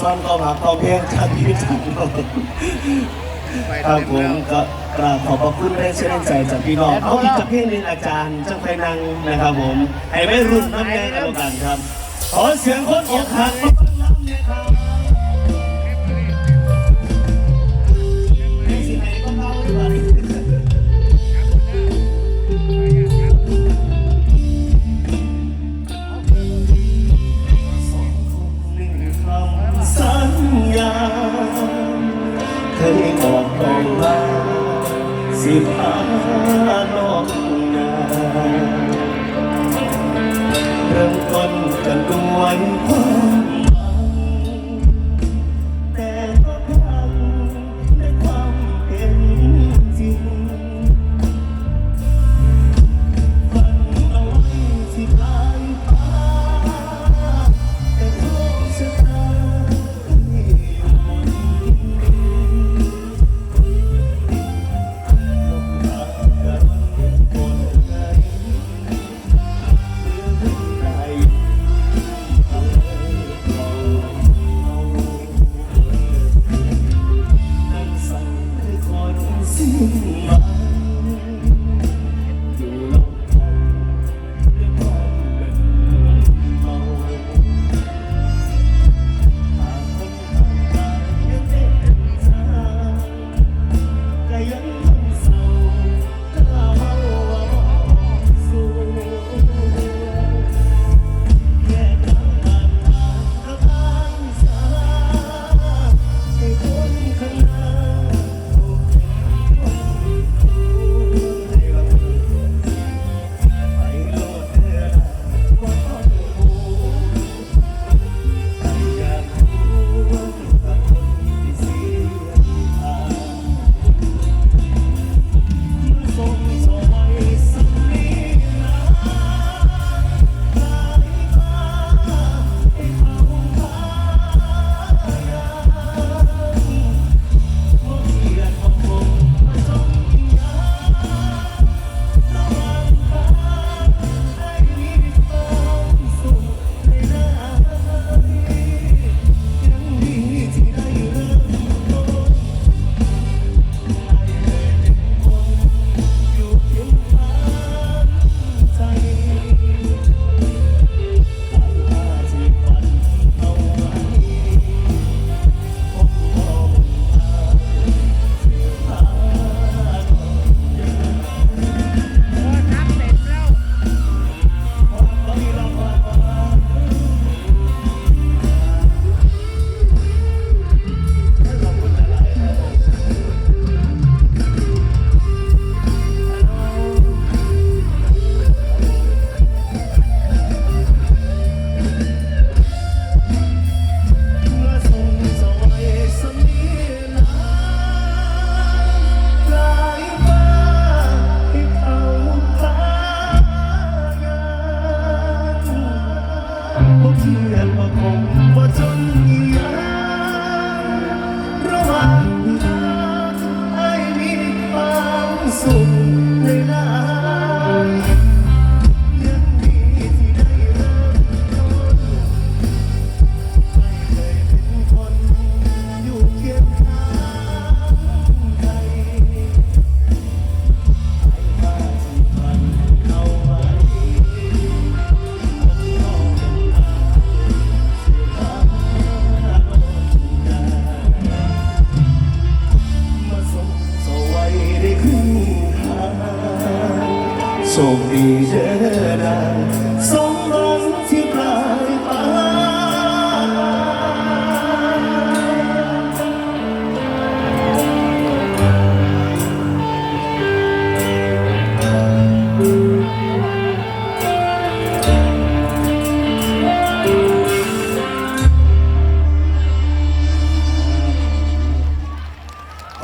ซ่อนก็มาเข้าเพียงชาติพิจารณ์ครับผมก็กราบขอบพระคุณได้เชื่อใจจากพี่น้องเอาอีกจากเพียงหนึ่งอาจารย์เจ้าไฟนางนะครับผมให้ไม่รุนน้ำแดงเอากันครับ ขอเสียงคนอกหัก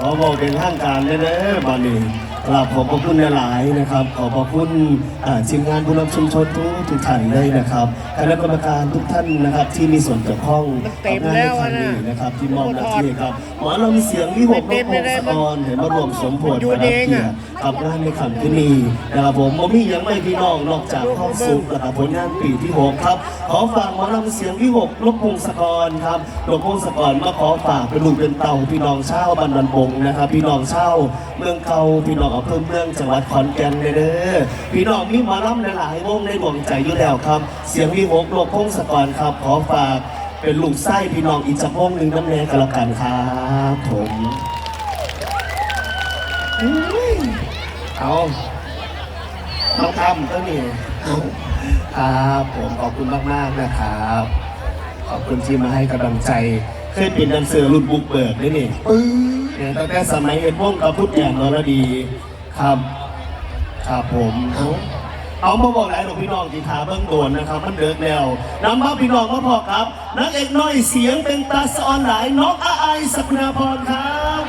ขอบอกเป็นทางการเลยนะบ้านนี้ กราบขอบพระคุณหลายๆนะครับ ขอบพระคุณอ่าทีมงานผู้นำชุมชนทุกทุกท่านเลยนะครับคณะกรรมการทุกท่านนะครับที่มีส่วนเกี่ยวข้องมันเต็มกับงานแล้วในคอะรั้งนะนี้นะครับที่มอบหน้าที่ครับหมอลำเสียงวิหกนเต็กมพเลยงนะศกรเห็นมารวมสมโพธิอยู่ประดับเองเกียรอะติกับงานในขันที่นี่นะครับผมบ่มีหยังไม่พี่น้องนอกจากข้อสุขนะครับผลงานปีที่หกครับขอฝากหมอลำเสียงวิหกนกพงศกรครับนกพงศกรมาขอฝากเป็นลูกเป็นเต่าพี่น้องชาวบันดันบงนะครับพี่น้องชาวเมืองเก่าพี่น้องอำเภอเมืองจังหวัดขอนแก่นเด้อพี่น้องมีหมอลำหลายๆวงในดวงใจอยู่แล้วครับ เสียงวิหกนกพงศกรครับ ขอฝากเป็นลูกไส้พี่น้องอีกสักวงหนึ่งน้ำแน่กันละกันครับผมเอาน้องทำก็นี่ครับผมขอบคุณมาก ๆ นะครับ ขอบคุณที่มาให้กำลังใจเคยเป็นดันเซอร์รุ่นบุกเบิกด้วยนี่เนี่ย ตั้งแต่สมัยเอ็ดวงกับพุทธแอนนรดีครับครับผมเอามาบอกหลายหลวงพี่น้องที่ทาเบื้องโดนนะครับ มันเดิกแล้วนำมาพี่น้องมาพอครับ นักเอกน้อยเสียงเป็นตาสออนหลายน้องอาไอายสักนาพรครับ